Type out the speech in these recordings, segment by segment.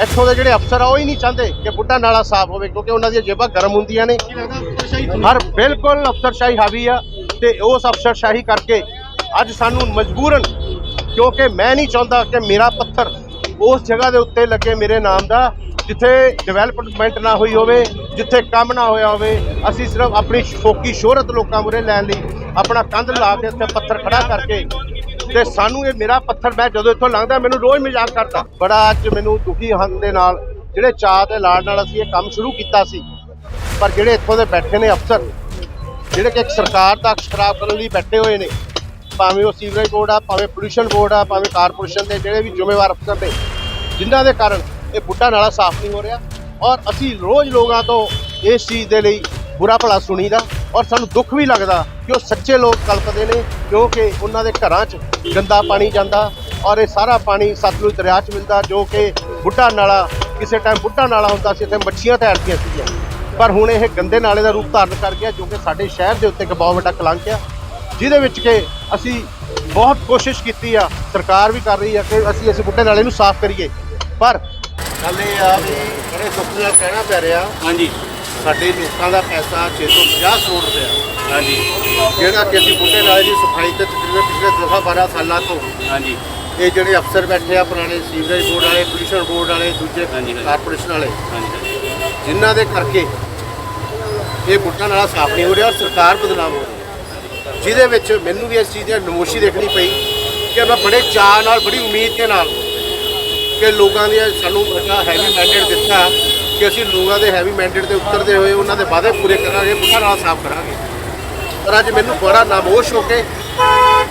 ਇੱਥੋਂ ਦੇ ਜਿਹੜੇ ਅਫਸਰ ਆ ਉਹ ਹੀ ਨਹੀਂ ਚਾਹੁੰਦੇ ਕਿ ਬੁੱਢਾ ਨਾਲਾ ਸਾਫ਼ ਹੋਵੇ ਕਿਉਂਕਿ ਉਹਨਾਂ ਦੀਆਂ ਜੇਬਾਂ ਗਰਮ ਹੁੰਦੀਆਂ ਨੇ। ਹਰ ਬਿਲਕੁਲ ਅਫਸਰਸ਼ਾਹੀ ਹਾਵੀ ਆ ਤੇ ਉਸ ਅਫਸਰਸ਼ਾਹੀ ਕਰਕੇ ਅੱਜ ਸਾਨੂੰ ਮਜਬੂਰਨ ਕਿਉਂਕਿ ਮੈਂ ਨਹੀਂ ਚਾਹੁੰਦਾ ਕਿ ਮੇਰਾ ਪੱਥਰ ਉਸ ਜਗ੍ਹਾ ਦੇ ਉੱਤੇ ਲੱਗੇ ਮੇਰੇ ਨਾਮ ਦਾ ਜਿੱਥੇ ਡਿਵੈਲਪਮੈਂਟ ਨਾ ਹੋਈ ਹੋਵੇ ਜਿੱਥੇ ਕੰਮ ਨਾ ਹੋਇਆ ਹੋਵੇ। ਅਸੀਂ ਸਿਰਫ ਆਪਣੀ ਫੋਕੀ ਸ਼ੋਹਰਤ ਲੋਕਾਂ ਮੁਰੇ ਲੈਣ ਲਈ ਆਪਣਾ ਕੰਧ ਲਾ ਕੇ ਇੱਥੇ ਪੱਥਰ ਖੜਾ ਕਰਕੇ ਤੇ ਸਾਨੂੰ ਇਹ ਮੇਰਾ ਪੱਥਰ ਮੈਂ ਜਦੋਂ ਇੱਥੋਂ ਲੰਘਦਾ, ਮੈਨੂੰ ਰੋਜ਼ ਮਜ਼ਾਕ ਕਰਦਾ। ਬੜਾ ਅੱਜ ਮੈਨੂੰ ਦੁਖੀ ਹਨ ਦੇ ਨਾਲ, ਜਿਹੜੇ ਚਾਅ ਤੇ ਲਾੜ ਨਾਲ ਅਸੀਂ ਇਹ ਕੰਮ ਸ਼ੁਰੂ ਕੀਤਾ ਸੀ, ਪਰ ਜਿਹੜੇ ਇੱਥੋਂ ਦੇ ਬੈਠੇ ਨੇ ਅਫਸਰ, ਜਿਹੜੇ ਕਿ ਇੱਕ ਸਰਕਾਰ ਦਾ ਖਰਾਬ ਕਰਨ ਲਈ ਬੈਠੇ ਹੋਏ ਨੇ, ਭਾਵੇਂ ਉਹ ਸੀਵਰੇਜ ਬੋਰਡ ਆ, ਭਾਵੇਂ ਪੋਲੂਸ਼ਨ ਬੋਰਡ ਆ, ਭਾਵੇਂ ਕਾਰਪੋਰੇਸ਼ਨ ਦੇ ਜਿਹੜੇ ਵੀ ਜ਼ਿੰਮੇਵਾਰ ਅਫਸਰ ਨੇ, ਜਿਨ੍ਹਾਂ ਦੇ ਕਾਰਨ ਇਹ ਬੁੱਢਾ ਨਾਲਾ ਸਾਫ਼ ਨਹੀਂ ਹੋ ਰਿਹਾ, ਔਰ ਅਸੀਂ ਰੋਜ਼ ਲੋਕਾਂ ਤੋਂ ਇਸ ਚੀਜ਼ ਦੇ ਲਈ ਬੁਰਾ ਭਲਾ ਸੁਣੀਦਾ। ਔਰ ਸਾਨੂੰ ਦੁੱਖ ਵੀ ਲੱਗਦਾ ਕਿ ਉਹ ਸੱਚੇ ਲੋਕ ਕਲਪਦੇ ਨੇ, ਕਿਉਂਕਿ ਉਹਨਾਂ ਦੇ ਘਰਾਂ 'ਚ ਗੰਦਾ ਪਾਣੀ ਜਾਂਦਾ ਔਰ ਇਹ ਸਾਰਾ ਪਾਣੀ ਸਤਲੁਜ ਦਰਿਆ 'ਚ ਮਿਲਦਾ, ਜੋ ਕਿ ਬੁੱਢਾ ਨਾਲਾ, ਕਿਸੇ ਟਾਈਮ ਬੁੱਢਾ ਨਾਲਾ ਹੁੰਦਾ ਸੀ ਤੇ ਮੱਛੀਆਂ ਤੈਰਦੀਆਂ ਸੀਗੀਆਂ। ਪਰ ਹੁਣ ਇਹ ਗੰਦੇ ਨਾਲੇ ਦਾ ਰੂਪ ਧਾਰਨ ਕਰ ਗਿਆ, ਜੋ ਕਿ ਸਾਡੇ ਸ਼ਹਿਰ ਦੇ ਉੱਤੇ ਇੱਕ ਬਹੁਤ ਵੱਡਾ ਕਲੰਕ ਆ, ਜਿਹਦੇ ਵਿੱਚ ਕਿ ਅਸੀਂ ਬਹੁਤ ਕੋਸ਼ਿਸ਼ ਕੀਤੀ ਆ, ਸਰਕਾਰ ਵੀ ਕਰ ਰਹੀ ਆ ਕਿ ਅਸੀਂ ਇਸ ਬੁੱਢੇ ਨਾਲੇ ਨੂੰ ਸਾਫ਼ ਕਰੀਏ। ਪਰ ਗੱਲ ਇਹ ਆ ਵੀ ਬੜੇ ਦੁੱਖ ਨਾਲ ਕਹਿਣਾ ਪੈ ਰਿਹਾ ਹਾਂਜੀ। ਸਾਡੇ ਲੋਕਾਂ ਦਾ ਪੈਸਾ 650 ਕਰੋੜ ਰੁਪਇਆ। ਹਾਂਜੀ। ਜਿਹੜਾ ਕਿ ਅਸੀਂ ਬੁੱਢੇ ਨਾਲੇ ਦੀ ਸਫ਼ਾਈ ਤੇ ਤਕਰੀਬਨ ਪਿਛਲੇ 10 12 ਸਾਲਾਂ ਤੋਂ। ਹਾਂਜੀ। ਇਹ ਜਿਹੜੇ ਅਫਸਰ ਬੈਠੇ ਆ ਪੁਰਾਣੇ ਸੀਵਰੇਜ ਬੋਰਡ ਵਾਲੇ ਪੋਲੂਸ਼ਨ ਬੋਰਡ ਵਾਲੇ ਦੂਜੇ। ਕਾਰਪੋਰੇਸ਼ਨ ਵਾਲੇ ਹਾਂਜੀ ਜਿਨ੍ਹਾਂ ਦੇ ਕਰਕੇ ਇਹ ਬੁੱਢਾ ਨਾਲਾ ਸਾਫ਼ ਨਹੀਂ ਹੋ ਰਿਹਾ ਔਰ ਸਰਕਾਰ ਬਦਨਾਮ ਹੋ ਰਹੀ ਜਿਹਦੇ ਵਿੱਚ ਮੈਨੂੰ ਵੀ ਇਸ ਚੀਜ਼ ਦੀ ਨਮੋਸ਼ੀ ਦੇਖਣੀ ਪਈ ਕਿ ਮੈਂ ਬੜੇ ਚਾਅ ਨਾਲ ਬੜੀ ਉਮੀਦ ਦੇ ਨਾਲ ਕਿ ਲੋਕਾਂ ਦੀ ਸਾਨੂੰ ਬੜਾ ਹੈਵੀ ਮੈਂਡੇਟ ਦਿੱਤਾ ਕਿ ਅਸੀਂ ਲੋਕਾਂ ਦੇ ਹੈਵੀ ਮੈਂਡੇਟ ਤੇ ਉਤਰਦੇ ਹੋਏ ਉਹਨਾਂ ਦੇ ਵਾਅਦੇ ਪੂਰੇ ਕਰਾਂਗੇ ਬੁੱਢਾ ਨਾਲਾ ਸਾਫ਼ ਕਰਾਂਗੇ। ਪਰ ਅੱਜ ਮੈਨੂੰ ਬੜਾ ਨਾਮੋਸ਼ ਹੋ ਕੇ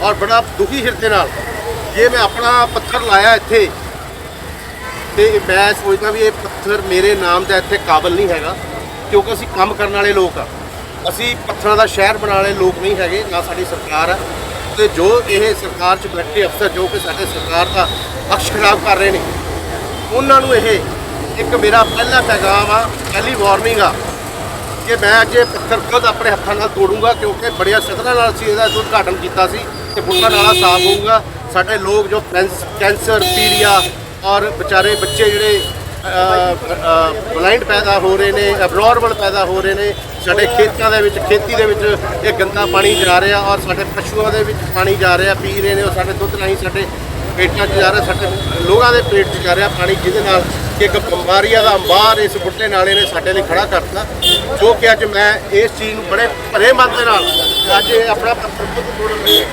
ਔਰ ਬੜਾ ਦੁਖੀ ਹਿਰਦੇ ਨਾਲ ਜੇ ਮੈਂ ਆਪਣਾ ਪੱਥਰ ਲਾਇਆ ਇੱਥੇ, ਤੇ ਮੈਂ ਸੋਚਦਾ ਵੀ ਇਹ ਪੱਥਰ ਮੇਰੇ ਨਾਮ ਦਾ ਇੱਥੇ ਕਾਬਲ ਨਹੀਂ ਹੈਗਾ, ਕਿਉਂਕਿ ਅਸੀਂ ਕੰਮ ਕਰਨ ਵਾਲੇ ਲੋਕ ਆ। ਅਸੀਂ ਪੱਥਰਾਂ ਦਾ ਸ਼ਹਿਰ ਬਣਾਉਣ ਵਾਲੇ ਲੋਕ ਨਹੀਂ ਹੈਗੇ, ਨਾ ਸਾਡੀ ਸਰਕਾਰ ਆ। ਤੇ ਜੋ ਇਹ ਸਰਕਾਰ ਚ ਬੈਠੇ ਅਫਸਰ ਜੋ ਕਿ ਸਾਡੇ ਸਰਕਾਰ ਦਾ ਅਕਸ਼ ਖਰਾਬ ਕਰ ਰਹੇ ਨੇ, ਉਹਨਾਂ ਨੂੰ ਇਹ ਇੱਕ ਮੇਰਾ ਪਹਿਲਾ ਪੈਗਾਮ ਆ, ਪਹਿਲੀ ਵਾਰਨਿੰਗ ਆ ਕਿ ਮੈਂ ਅੱਜ ਇਹ ਪੱਥਰ ਖੁਦ ਆਪਣੇ ਹੱਥਾਂ ਨਾਲ ਤੋੜੂੰਗਾ ਕਿਉਂਕਿ ਬੜੀਆਂ ਸਖਤਾਂ ਨਾਲ ਅਸੀਂ ਇਹਦਾ ਉਦਘਾਟਨ ਕੀਤਾ ਸੀ ਤੇ ਬੁੱਢਾ ਨਾਲਾ ਸਾਫ਼ ਹੋਊਗਾ। ਸਾਡੇ ਲੋਕ ਜੋ ਕੈਂਸ- ਕੈਂਸਰ ਪੀਲੀਆ ਔਰ ਵਿਚਾਰੇ ਬੱਚੇ ਜਿਹੜੇ ਬਲਾਈਂਡ ਪੈਦਾ ਹੋ ਰਹੇ ਨੇ ਅਬਨੋਰਮਲ ਪੈਦਾ ਹੋ ਰਹੇ ਨੇ, ਸਾਡੇ ਖੇਤਾਂ ਦੇ ਵਿੱਚ, ਖੇਤੀ ਦੇ ਵਿੱਚ ਇਹ ਗੰਦਾ ਪਾਣੀ ਜਾ ਰਿਹਾ ਔਰ ਸਾਡੇ ਪਸ਼ੂਆਂ ਦੇ ਵਿੱਚ ਪਾਣੀ ਜਾ ਰਿਹਾ, ਪੀ ਰਹੇ ਨੇ ਉਹ ਸਾਡੇ ਦੁੱਧ ਰਾਹੀਂ ਸਾਡੇ ਪੇਟਾਂ 'ਚ ਜਾ ਰਿਹਾ, ਸਾਡੇ ਲੋਕਾਂ ਦੇ ਪੇਟ 'ਚ ਜਾ ਰਿਹਾ ਪਾਣੀ ਜਿਹਦੇ ਨਾਲ ਕਿ ਇੱਕ ਬਿਮਾਰੀਆਂ ਦਾ ਅੰਬਾਰ ਇਸ ਬੁੱਢੇ ਨਾਲੇ ਨੇ ਸਾਡੇ ਲਈ ਖੜਾ ਕਰਤਾ। ਜੋ ਕਿ ਅੱਜ ਮੈਂ ਇਸ ਚੀਜ਼ ਨੂੰ ਬੜੇ ਭਰੇ ਮਨ ਦੇ ਨਾਲ ਅੱਜ ਇਹ ਆਪਣਾ ਖੁਦ ਤੋੜਨ ਲੱਗੇ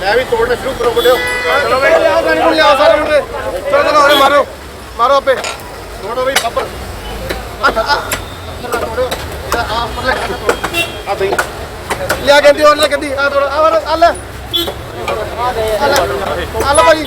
ਮੈਂ ਵੀ ਤੋੜਨਾ ਸ਼ੁਰੂ ਕਰੋ ਮੁੰਡਿਓ। ਚਲੋ ਬਈ। ਲਿਆਓ ਗਾਣੀ ਨੂੰ ਲਿਆਓ ਸਾਰੇ ਮੁੰਡੇ। ਚਲੋ ਚਲੋ ਹੋਰੇ ਮਾਰੋ। ਮਾਰੋ ਆਪੇ। ਤੋੜੋ ਬਈ ਬੱਬਰ। ਲਿਆ ਕਹਿੰਦੀ ਹੋਰ ਲੈ ਕਹਿੰਦੀ। ਆ ਤੋੜ। ਆ ਲੈ। ਆ ਲੈ ਆ ਲੈ ਭਾਜੀ।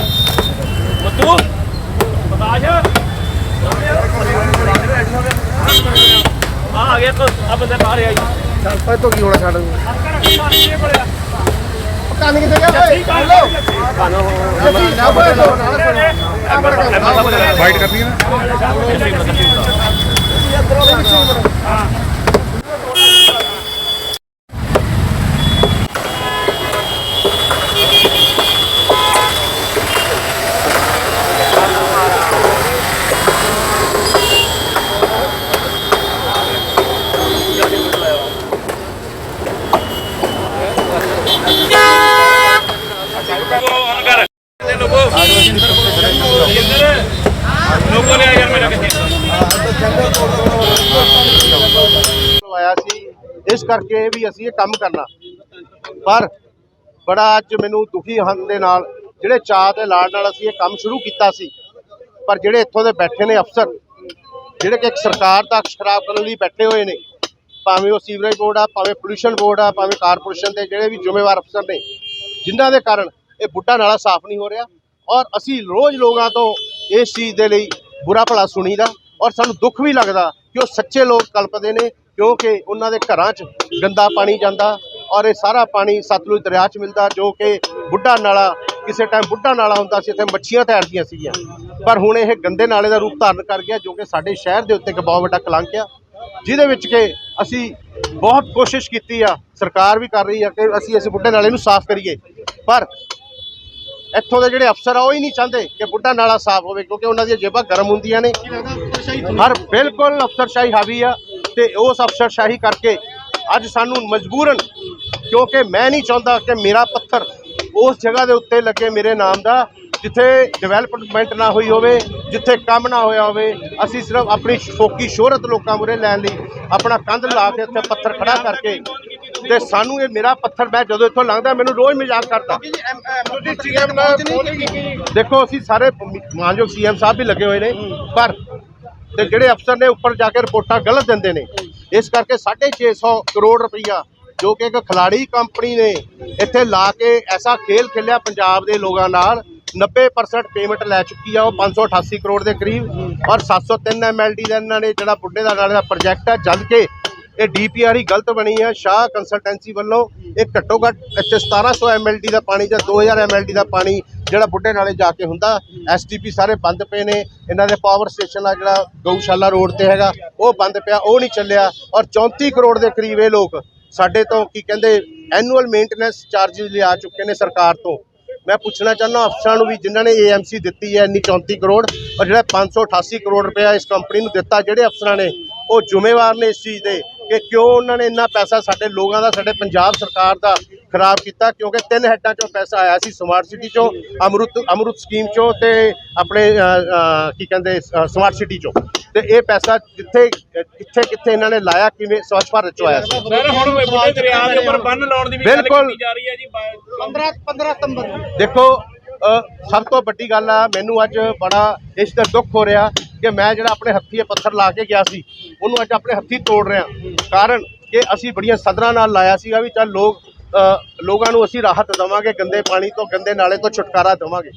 ਆ ਆ ਬੰਦਾ ਬਾਹਰ ਆਈ ਚੱਲ ਪੈ ਤੋਂ ਕੀ ਹੋਣਾ ਛੱਡ ਕੰਨ ਕਿੱਥੇ ਗਿਆ ਓਏ? ਹੈਲੋ ਕੰਨ ਨਾ ਬੋਲ ਵਾਈਟ ਕਰਨੀ ਹੈ ਨਾ ਲੋਕੋ ਨੇ ਯਾਰ ਮੇਰਾ ਕਿੱਥੇ ਆਇਆ ਸੀ ਇਸ ਕਰਕੇ ਵੀ ਅਸੀਂ ਇਹ ਕੰਮ ਕਰਨਾ। ਪਰ ਬੜਾ ਅੱਜ ਮੈਨੂੰ ਦੁਖੀ ਹਨ ਦੇ ਨਾਲ ਜਿਹੜੇ ਚਾਅ ਤੇ ਲਾੜ ਨਾਲ ਅਸੀਂ ਇਹ ਕੰਮ ਸ਼ੁਰੂ ਕੀਤਾ ਸੀ, ਪਰ ਜਿਹੜੇ ਇੱਥੋਂ ਦੇ ਬੈਠੇ ਨੇ ਅਫਸਰ, ਜਿਹੜੇ ਕਿ ਸਰਕਾਰ ਦਾ ਖਰਾਬ ਕਰਨ ਲਈ ਬੈਠੇ ਹੋਏ ਨੇ, ਭਾਵੇਂ ਉਹ ਸੀਵਰੇਜ ਬੋਰਡ ਆ, ਭਾਵੇਂ ਪੋਲੂਸ਼ਨ ਬੋਰਡ ਆ, ਭਾਵੇਂ ਕਾਰਪੋਰੇਸ਼ਨ ਦੇ ਜਿਹੜੇ ਵੀ ਜ਼ਿੰਮੇਵਾਰ ਅਫਸਰ ਨੇ, ਜਿਨ੍ਹਾਂ ਦੇ ਕਾਰਨ ਇਹ ਬੁੱਢਾ ਨਾਲਾ ਸਾਫ਼ ਨਹੀਂ ਹੋ ਰਿਹਾ ਔਰ ਅਸੀਂ ਰੋਜ਼ ਲੋਕਾਂ ਤੋਂ ਇਸ ਚੀਜ਼ ਦੇ ਲਈ ਬੁਰਾ ਭਲਾ ਸੁਣੀਦਾ ਔਰ ਸਾਨੂੰ ਦੁੱਖ ਵੀ ਲੱਗਦਾ ਕਿ ਉਹ ਸੱਚੇ ਲੋਕ ਕਲਪਦੇ ਨੇ ਕਿਉਂਕਿ ਉਹਨਾਂ ਦੇ ਘਰਾਂ 'ਚ ਗੰਦਾ ਪਾਣੀ ਜਾਂਦਾ ਔਰ ਇਹ ਸਾਰਾ ਪਾਣੀ ਸਤਲੁਜ ਦਰਿਆ 'ਚ ਮਿਲਦਾ, ਜੋ ਕਿ ਬੁੱਢਾ ਨਾਲਾ, ਕਿਸੇ ਟਾਈਮ ਬੁੱਢਾ ਨਾਲਾ ਹੁੰਦਾ ਸੀ, ਇੱਥੇ ਮੱਛੀਆਂ ਤੈਰਦੀਆਂ ਸੀਗੀਆਂ। ਪਰ ਹੁਣ ਇਹ ਗੰਦੇ ਨਾਲੇ ਦਾ ਰੂਪ ਧਾਰਨ ਕਰ ਗਿਆ, ਜੋ ਕਿ ਸਾਡੇ ਸ਼ਹਿਰ ਦੇ ਉੱਤੇ ਇੱਕ ਬਹੁਤ ਵੱਡਾ ਕਲੰਕ ਆ, ਜਿਹਦੇ ਵਿੱਚ ਕਿ ਅਸੀਂ ਬਹੁਤ ਕੋਸ਼ਿਸ਼ ਕੀਤੀ ਆ, ਸਰਕਾਰ ਵੀ ਕਰ ਰਹੀ ਆ ਕਿ ਅਸੀਂ ਇਸ ਬੁੱਢੇ ਨਾਲੇ ਨੂੰ ਸਾਫ਼ ਕਰੀਏ। ਪਰ ਇੱਥੋਂ ਦੇ ਜਿਹੜੇ ਅਫਸਰ ਆ, ਉਹ ਹੀ ਨਹੀਂ ਚਾਹੁੰਦੇ ਕਿ ਬੁੱਢਾ ਨਾਲਾ ਸਾਫ਼ ਹੋਵੇ, ਕਿਉਂਕਿ ਉਹਨਾਂ ਦੀਆਂ ਜੇਬਾਂ ਗਰਮ ਹੁੰਦੀਆਂ ਨੇ। ਹਰ ਬਿਲਕੁਲ ਅਫਸਰਸ਼ਾਹੀ ਹਾਵੀ ਆ। ਤੇ ਉਸ ਅਫਸਰਸ਼ਾਹੀ ਕਰਕੇ ਅੱਜ ਸਾਨੂੰ ਮਜਬੂਰਨ ਕਿਉਂਕਿ ਮੈਂ ਨਹੀਂ ਚਾਹੁੰਦਾ ਕਿ ਮੇਰਾ ਪੱਥਰ ਉਸ ਜਗ੍ਹਾ ਦੇ ਉੱਤੇ ਲੱਗੇ ਮੇਰੇ ਨਾਮ ਦਾ ਜਿੱਥੇ ਡਿਵੈਲਪਮੈਂਟ ਨਾ ਹੋਈ ਹੋਵੇ ਜਿੱਥੇ ਕੰਮ ਨਾ ਹੋਇਆ ਹੋਵੇ। ਅਸੀਂ ਸਿਰਫ ਆਪਣੀ ਫੋਕੀ ਸ਼ੋਹਰਤ ਲੋਕਾਂ ਮੁਰੇ ਲੈਣ ਲਈ ਆਪਣਾ ਕੰਧ ਲਾ ਕੇ ਉੱਥੇ ਪੱਥਰ ਖੜਾ ਕਰਕੇ ਤੇ ਸਾਨੂੰ ਇਹ ਮੇਰਾ ਪੱਥਰ ਮੈਂ ਜਦੋਂ ਇੱਥੋਂ ਲੰਘਦਾ ਮੈਨੂੰ ਰੋਜ਼ ਮਜ਼ਾਕ ਕਰਦਾ। ਦੇਖੋ ਅਸੀਂ ਸਾਰੇ ਮਾਨਯੋਗ ਸੀਐਮ ਸਾਹਿਬ ਵੀ ਲੱਗੇ ਹੋਏ ਨੇ ਪਰ ਤੇ ਜਿਹੜੇ ਅਫਸਰ ਨੇ ਉੱਪਰ ਜਾ ਕੇ ਰਿਪੋਰਟਾਂ ਗਲਤ ਦਿੰਦੇ ਨੇ। ਇਸ ਕਰਕੇ 650 ਕਰੋੜ ਰੁਪਈਆ, ਜੋ ਕਿ ਇੱਕ ਖਿਲਾੜੀ ਕੰਪਨੀ ਨੇ ਇੱਥੇ ਲਾ ਕੇ ਐਸਾ ਖੇਲ ਖੇਲਿਆ ਪੰਜਾਬ ਦੇ ਲੋਕਾਂ ਨਾਲ। 90% ਪੇਮੈਂਟ ਲੈ ਚੁੱਕੀ ਆ ਉਹ 588 ਕਰੋੜ ਦੇ ਕਰੀਬ। ਔਰ 703 ਐਮਐਲਡੀ ਦਾ ਇਹਨਾਂ ਨੇ ਜਿਹੜਾ ਬੁੱਢੇ ਦਾ ਨਾਲੇ ਦਾ ਪ੍ਰੋਜੈਕਟ ਹੈ ਜਦ ਕਿ ਇਹ ਡੀਪੀਆਰ ਹੀ ਗਲਤ ਬਣੀ ਹੈ। ਸ਼ਾਹ ਕੰਸਲਟੈਂਸੀ ਵੱਲੋਂ ਇਹ ਘੱਟੋ ਘੱਟ ਇੱਥੇ 1700 ਐਮਐਲਡੀ ਦਾ ਪਾਣੀ ਜਾਂ 2000 ਐਮਐਲਡੀ ਦਾ ਪਾਣੀ ਜਿਹੜਾ ਬੁੱਢੇ ਨਾਲੇ ਜਾ ਕੇ ਹੁੰਦਾ ਐਸਟੀਪੀ ਸਾਰੇ ਬੰਦ ਪਏ ਨੇ। ਇਹਨਾਂ ਦੇ ਪਾਵਰ ਸਟੇਸ਼ਨ ਆ ਜਿਹੜਾ ਗਊਸ਼ਾਲਾ ਰੋਡ ਤੇ ਹੈਗਾ, ਉਹ ਬੰਦ ਪਿਆ, ਉਹ ਨਹੀਂ ਚੱਲਿਆ। ਔਰ 34 ਕਰੋੜ ਦੇ ਕਰੀਬ ਇਹ ਲੋਕ ਸਾਡੇ ਤੋਂ ਕੀ ਕਹਿੰਦੇ ਐਨੂਅਲ ਮੇਨਟੇਨੈਂਸ ਚਾਰजेस ਲਿਆ ਚੁੱਕੇ ਨੇ ਸਰਕਾਰ ਤੋਂ। ਮੈਂ ਪੁੱਛਣਾ ਚਾਹੁੰਦਾ ਅਫਸਰਾਂ ਨੂੰ ਵੀ, ਜਿਨ੍ਹਾਂ ਨੇ ਏਐਮਸੀ ਦਿੱਤੀ ਹੈ ਇੰਨੀ 34 ਕਰੋੜ, ਔਰ ਜਿਹੜਾ 588 ਕਰੋੜ ਰੁਪਇਆ ਇਸ ਕੰਪਨੀ ਨੂੰ ਦਿੱਤਾ, ਜਿਹੜੇ ਅਫਸਰਾਂ ਨੇ, ਉਹ ਜ਼ਿੰਮੇਵਾਰ ਨੇ ਇਸ ਚੀਜ਼ ਦੇ। ਕਿ ਕਿਉਂ ਉਹਨਾਂ ਨੇ ਇੰਨਾ ਪੈਸਾ ਸਾਡੇ ਲੋਕਾਂ ਦਾ ਸਾਡੇ ਪੰਜਾਬ ਸਰਕਾਰ ਦਾ ਖਰਾਬ ਕੀਤਾ? ਕਿਉਂਕਿ ਤਿੰਨ ਹੈੱਡਾਂ ਚੋਂ ਪੈਸਾ ਆਇਆ ਸੀ ਸਮਾਰਟ ਸਿਟੀ ਚੋਂ ਅਮਰੁਤ ਅਮਰੁਤ ਸਕੀਮ ਚੋਂ ਤੇ ਆਪਣੇ ਕੀ ਕਹਿੰਦੇ ਸਮਾਰਟ ਸਿਟੀ ਚੋਂ। ਤੇ ਇਹ ਪੈਸਾ ਜਿੱਥੇ ਕਿੱਥੇ ਕਿੱਥੇ ਇਹਨਾਂ ਨੇ ਲਾਇਆ ਕਿਵੇਂ ਸਵੱਛ ਭਾਰਤ ਚੋਂ ਆਇਆ ਸੀ? ਸਰ ਹੁਣ ਬੁੱਢੇ ਦਰਿਆ ਦੇ ਉੱਪਰ ਬੰਨ ਲਾਉਣ ਦੀ ਵੀ ਗੱਲ। ਕੀਤੀ ਜਾ ਰਹੀ ਹੈ ਜੀ 15 15 ਸਤੰਬਰ ਦੇਖੋ ਸਭ ਤੋਂ ਵੱਡੀ ਗੱਲ ਆ, ਮੈਨੂੰ ਅੱਜ ਬੜਾ ਇਸ ਤੇ ਦੁੱਖ ਹੋ ਰਿਹਾ ਕਿ ਮੈਂ ਜਿਹੜਾ ਆਪਣੇ ਹੱਥੀਂ ਇਹ ਪੱਥਰ ਲਾ ਕੇ ਗਿਆ ਸੀ, ਉਹਨੂੰ ਅੱਜ ਆਪਣੇ ਹੱਥੀਂ ਤੋੜ ਰਿਹਾ। ਕਾਰਨ ਕਿ ਅਸੀਂ ਬੜੀਆਂ ਸਦਰਾਂ ਨਾਲ ਲਾਇਆ ਸੀਗਾ ਵੀ ਚੱਲ ਲੋਕ ਲੋਕਾਂ ਨੂੰ ਅਸੀਂ ਰਾਹਤ ਦੇਵਾਂਗੇ, ਗੰਦੇ ਪਾਣੀ ਤੋਂ, ਗੰਦੇ ਨਾਲੇ ਤੋਂ ਛੁਟਕਾਰਾ ਦੇਵਾਂਗੇ।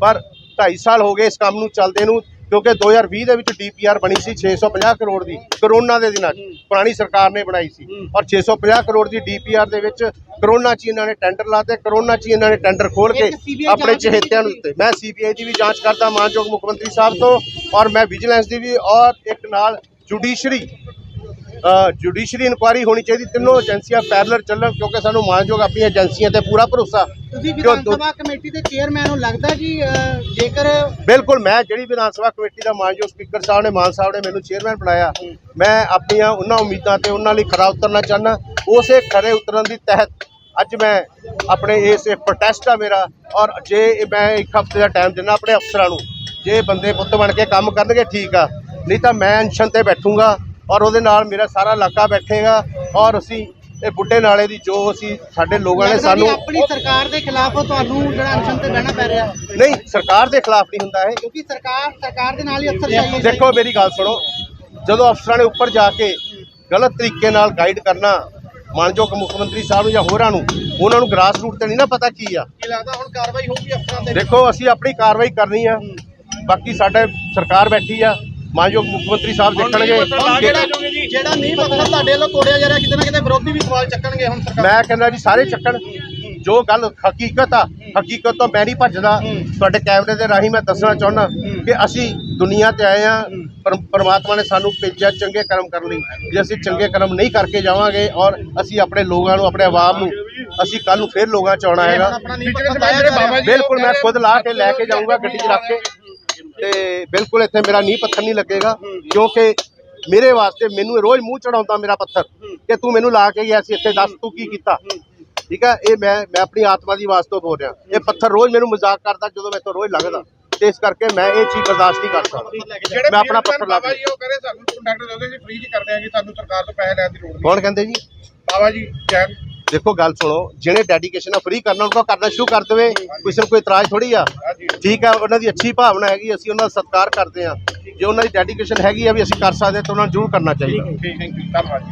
ਪਰ 2.5 ਸਾਲ ਹੋ ਗਏ ਇਸ ਕੰਮ ਨੂੰ ਚੱਲਦੇ ਨੂੰ ਕਿਉਂਕਿ 2020 ਦੇ ਵਿੱਚ ਡੀਪੀਆਰ ਬਣੀ ਸੀ 650 ਕਰੋੜ ਦੀ ਕਰੋਨਾ ਦੇ ਦਿਨਾਂ 'ਚ। ਪੁਰਾਣੀ ਸਰਕਾਰ ਨੇ ਬਣਾਈ ਸੀ। ਔਰ 650 ਕਰੋੜ ਦੀ ਡੀਪੀਆਰ ਦੇ ਵਿੱਚ ਕਰੋਨਾ 'ਚ ਇਹਨਾਂ ਨੇ ਟੈਂਡਰ ਲਾਤੇ ਕਰੋਨਾ 'ਚ ਇਹਨਾਂ ਨੇ ਟੈਂਡਰ ਖੋਲ ਕੇ ਆਪਣੇ ਚਹੇਤਿਆਂ ਨੂੰ ਦਿੱਤੇ ਮੈਂ ਸੀਬੀਆਈ ਦੀ ਵੀ ਜਾਂਚ ਕਰਦਾ ਮਾਨਯੋਗ ਮੁੱਖ ਮੰਤਰੀ ਸਾਹਿਬ ਤੋਂ ਔਰ ਮੈਂ ਵਿਜੀਲੈਂਸ ਦੀ ਵੀ ਔਰ ਇੱਕ ਨਾਲ ਜੁਡੀਸ਼ਰੀ ਜੁਡੀਸ਼ਰੀ ਇਨਕੁਆਰੀ ਹੋਣੀ ਚਾਹੀਦੀ। ਤਿੰਨੋਂ ਏਜੰਸੀਆਂ ਪੈਰਲਰ ਚੱਲਣ ਕਿਉਂਕਿ ਸਾਨੂੰ ਮਾਨਯੋਗ ਆਪਣੀਆਂ ਏਜੰਸੀਆਂ ਤੇ ਪੂਰਾ ਭਰੋਸਾ। ਤੁਸੀਂ ਵਿਧਾਨ ਸਭਾ ਕਮੇਟੀ ਦੇ ਚੇਅਰਮੈਨ ਨੂੰ ਲੱਗਦਾ ਜੀ ਜੇਕਰ ਬਿਲਕੁਲ ਮੈਂ ਜਿਹੜੀ ਵਿਧਾਨ ਸਭਾ ਕਮੇਟੀ ਦਾ ਮਾਨਯੋਗ ਸਪੀਕਰ ਸਾਹਿਬ ਨੇ ਮਾਨ ਸਾਹਿਬ ਨੇ ਮੈਨੂੰ ਚੇਅਰਮੈਨ ਬਣਾਇਆ ਮੈਂ ਆਪਣੀਆਂ ਉਹਨਾਂ ਉਮੀਦਾਂ ਤੇ ਉਹਨਾਂ ਲਈ ਖਰਾ ਉਤਰਨਾ ਚਾਹੁੰਦਾ। ਉਸੇ ਖਰੇ ਉਤਰਨ ਦੀ ਤਹਿਤ ਅੱਜ ਮੈਂ ਆਪਣੇ ਇਸ ਪ੍ਰੋਟੈਸਟ ਆ ਮੇਰਾ ਔਰ ਜੇ ਮੈਂ ਇੱਕ ਹਫ਼ਤੇ ਦਾ ਟਾਈਮ ਦਿੰਦਾ ਆਪਣੇ ਅਫਸਰਾਂ ਨੂੰ ਜੇ ਬੰਦੇ ਪੁੱਤ ਬਣ ਕੇ ਕੰਮ ਕਰਨਗੇ ਠੀਕ ਆ। ਨਹੀਂ ਤਾਂ ਮੈਂ ਅਨਸ਼ਨ ਤੇ ਬੈਠੂੰਗਾ। ਔਰ ਉਹਦੇ ਨਾਲ ਮੇਰਾ ਸਾਰਾ ਇਲਾਕਾ ਬੈਠੇਗਾ ਔਰ ਅਸੀਂ ਇਹ ਬੁੱਢੇ ਨਾਲੇ ਦੀ ਜੋ ਅਸੀਂ ਸਾਡੇ ਲੋਕਾਂ ਨੇ ਸਾਨੂੰ ਆਪਣੀ ਸਰਕਾਰ ਦੇ ਖਿਲਾਫ ਤੁਹਾਨੂੰ ਜਿਹੜਾ ਅਨਸ਼ਨ ਤੇ ਬਹਿਣਾ ਪੈ ਰਿਹਾ। ਨਹੀਂ ਸਰਕਾਰ ਦੇ ਖਿਲਾਫ ਨਹੀਂ ਹੁੰਦਾ ਇਹ। ਕਿਉਂਕਿ ਸਰਕਾਰ ਸਰਕਾਰ ਦੇ ਨਾਲ ਹੀ ਅਫਸਰਸ਼ਾਹੀ ਹੈ ਦੇਖੋ ਮੇਰੀ ਗੱਲ ਸੁਣੋ ਜਦੋਂ ਅਫਸਰਾਂ ਨੇ ਉੱਪਰ ਜਾ ਕੇ ਗਲਤ ਤਰੀਕੇ ਨਾਲ ਗਾਈਡ ਕਰਨਾ ਮਾਨਯੋਗ ਮੁੱਖ ਮੰਤਰੀ ਸਾਹਿਬ ਨੂੰ ਜਾਂ ਹੋਰਾਂ ਨੂੰ ਉਹਨਾਂ ਨੂੰ ਗ੍ਰਾਸ ਰੂਟ ਤੇ ਨਹੀਂ ਨਾ ਪਤਾ ਕੀ ਆ। ਕੀ ਲੱਗਦਾ ਹੁਣ ਕਾਰਵਾਈ ਹੋਊਗੀ ਅਫਸਰਾਂ ਤੇ? ਦੇਖੋ ਅਸੀਂ ਆਪਣੀ ਕਾਰਵਾਈ ਕਰਨੀ ਆ। ਬਾਕੀ ਸਾਡੇ ਸਰਕਾਰ ਬੈਠੀ ਆ। ਮਾਨਯੋਗ ਮੁੱਖ ਮੰਤਰੀ ਸਾਹਿਬ ਦੇਖਣਗੇ ਜਿਹੜਾ ਨਹੀਂ ਪੱਥਰ ਤੁਹਾਡੇ ਵੱਲੋਂ ਤੋੜਿਆ ਜਾ ਰਿਹਾ ਕਿਤੇ ਨਾ ਕਿਤੇ ਵਿਰੋਧੀ ਵੀ ਸਵਾਲ ਚੱਕਣਗੇ ਹੁਣ ਸਰਕਾਰ। ਮੈਂ ਕਹਿੰਦਾ ਜੀ ਸਾਰੇ ਚੱਕਣ। ਜੋ ਗੱਲ ਹਕੀਕਤ ਆ ਹਕੀਕਤ ਤੋਂ ਮੈਂ ਨਹੀਂ ਭੱਜਦਾ। ਤੁਹਾਡੇ ਕੈਮਰੇ ਦੇ ਰਾਹੀਂ ਮੈਂ ਦੱਸਣਾ ਚਾਹੁੰਦਾ ਕਿ ਅਸੀਂ ਦੁਨੀਆ ਤੇ ਆਏ ਆ ਪਰਮਾਤਮਾ ਨੇ ਸਾਨੂੰ ਭੇਜਿਆ ਚੰਗੇ ਕਰਮ ਕਰਨ ਲਈ। ਜੇ ਅਸੀਂ ਚੰਗੇ ਕਰਮ ਨਹੀਂ ਕਰਕੇ ਜਾਵਾਂਗੇ ਔਰ ਅਸੀਂ ਆਪਣੇ ਲੋਕਾਂ ਨੂੰ ਆਪਣੇ ਆਵਾਮ ਨੂੰ ਅਸੀਂ ਕੱਲ ਨੂੰ ਫੇਰ ਲੋਕਾਂ ਚ ਆਉਣਾ ਹੈਗਾ। ਬਿਲਕੁਲ ਮੈਂ ਖੁਦ ਲਾ ਕੇ ਲੈ ਕੇ ਜਾਊਂਗਾ ਗੱਡੀ 'ਚ ਰੱਖ ਕੇ। ਤੇ ਬਿਲਕੁਲ ਇੱਥੇ ਮੇਰਾ ਨੀਂਹ ਪੱਥਰ ਨਹੀਂ ਲੱਗੇਗਾ ਕਿਉਂਕਿ ਮੇਰੇ ਵਾਸਤੇ ਮੈਨੂੰ ਰੋਜ਼ ਮੂੰਹ ਚੜਾਉਂਦਾ ਮੇਰਾ ਪੱਥਰ ਕਿ ਤੂੰ ਮੈਨੂੰ ਲਾ ਕੇ ਗਿਆ ਸੀ ਇੱਥੇ ਦੱਸ ਤੂੰ ਕੀ ਕੀਤਾ? ਠੀਕ ਹੈ ਇਹ ਮੈਂ ਮੈਂ ਆਪਣੀ ਆਤਮਾ ਦੀ ਆਵਾਜ਼ ਤੋਂ ਬੋਲ ਰਿਹਾ। ਇਹ ਪੱਥਰ ਰੋਜ਼ ਮੈਨੂੰ ਮਜ਼ਾਕ ਕਰਦਾ ਜਦੋਂ ਮੈਂ ਤੋਂ ਰੋਜ਼ ਲੰਘਦਾ। ਤੇ ਇਸ ਕਰਕੇ ਮੈਂ ਇਹ ਚੀਜ਼ ਬਰਦਾਸ਼ਤ ਨਹੀਂ ਕਰ ਸਕਦਾ। ਮੈਂ ਆਪਣਾ ਪੱਥਰ ਲਾ ਬਾਬਾ ਕੇ ਜੀ ਉਹ ਕਹਿੰਦੇ ਸਾਨੂੰ ਕੰਡਕਟਰ ਚਾਹੁੰਦੇ ਸੀ ਫ੍ਰੀ ਚ ਕਰ ਦਿਆਂਗੇ ਸਾਨੂੰ ਸਰਕਾਰ ਤੋਂ ਪੈਸੇ ਲੈਣ ਦੀ ਲੋੜ ਨਹੀਂ। ਕੌਣ ਕਹਿੰਦੇ ਜੀ? ਬਾਬਾ ਜੀ ਜੈਨ ਦੇਖੋ, ਗੱਲ ਸੁਣੋ, ਜਿਹੜੇ ਡੈਡੀਕੇਸ਼ਨ ਆ ਫ੍ਰੀ ਕਰਨਾ ਉਹਨਾਂ ਕਰਨਾ ਸ਼ੁਰੂ ਕਰ ਦੇਵੇ। ਕਿਸੇ ਨੂੰ ਕੋਈ ਇਤਰਾਜ਼ ਥੋੜੀ ਆ। ਠੀਕ ਆ, ਉਹਨਾਂ ਦੀ ਅੱਛੀ ਭਾਵਨਾ ਹੈਗੀ, ਅਸੀਂ ਉਹਨਾਂ ਦਾ ਸਤਿਕਾਰ ਕਰਦੇ ਆ ਜੇ ਉਹਨਾਂ ਦੀ ਡੈਡੀਕੇਸ਼ਨ ਹੈਗੀ ਆ ਵੀ ਅਸੀਂ ਕਰ ਸਕਦੇ ਤਾਂ ਉਹਨਾਂ ਨੂੰ ਜ਼ਰੂਰ ਕਰਨਾ ਚਾਹੀਦਾ। ਠੀਕ ਥੈਂਕ ਯੂ ਧੰਨਵਾਦ